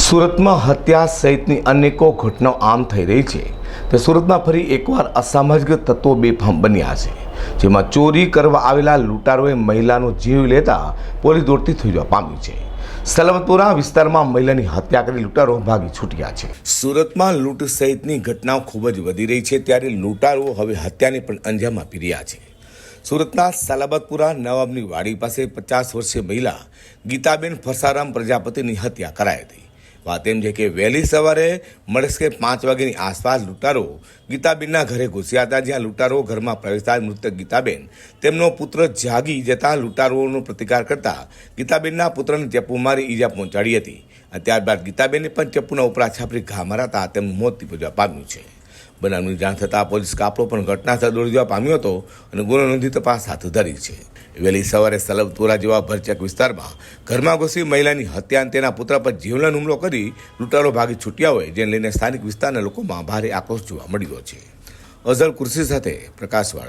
સુરતમાં હત્યા સહિતની અનેકો ઘટનાઓ આમ થઈ રહી છે. તે સુરતમાં ફરી એકવાર અસામાજિક તત્વો બેફામ બન્યા છે, જેમાં ચોરી કરવા આવેલા લૂંટારોએ મહિલાનો જીવ લેતા પોલીસ દોડતી થઈ જવા પામી છે. સલામતપુરા વિસ્તારમાં મહિલાની હત્યા કરી લૂંટારો ભાગી છૂટ્યા છે. સુરતમાં લૂંટ સહિતની ઘટનાઓ ખૂબ જ વધી રહી છે, ત્યારે લૂંટારો હવે હત્યાને પણ અંજામ આપી રહ્યા છે. સુરતના સલાબતપુરા નવાબની વાડી પાસે પચાસ વર્ષીય મહિલા ગીતાબેન ફરસારામ પ્રજાપતિની હત્યા કરાઈ હતી. વાત એમ છે કે વહેલી સવારે મળસ્કે પાંચ વાગ્યાની આસપાસ લૂંટારો ગીતાબેનના ઘરે ઘૂસ્યા હતા, જ્યાં લૂંટારો ઘરમાં પ્રવેશતા મૃતક ગીતાબેન. તેમનો પુત્ર જાગી જતા લૂંટારોનો પ્રતિકાર કરતા ગીતાબેનના પુત્રને ચપ્પુ મારી ઈજા પહોંચાડી હતી. અને ત્યારબાદ ગીતાબેને પણ ચપ્પુના ઉપરા છાપરી ઘા મરાતા તેમનું મોત નિપજવા પામ્યું છે. બનાવની જાણ થતાં પોલીસ કાફલો પણ ઘટના સ્થળ દોડી જવા પામ્યો હતો અને ગુનો નોંધી તપાસ હાથ ધરી છે. વહેલી સવારે સલબતુરા જેવા ભરચક વિસ્તારમાં ઘરમાં ઘૂસી મહિલાની હત્યા અને તેના પુત્ર પર જીવલેણ હુમલો કરી લૂંટારો ભાગી છૂટ્યા હોય જેને લઈને સ્થાનિક વિસ્તારના લોકોમાં ભારે આક્રોશ જોવા મળ્યો છે. અઝર કુર્સી સાથે પ્રકાશવાળા.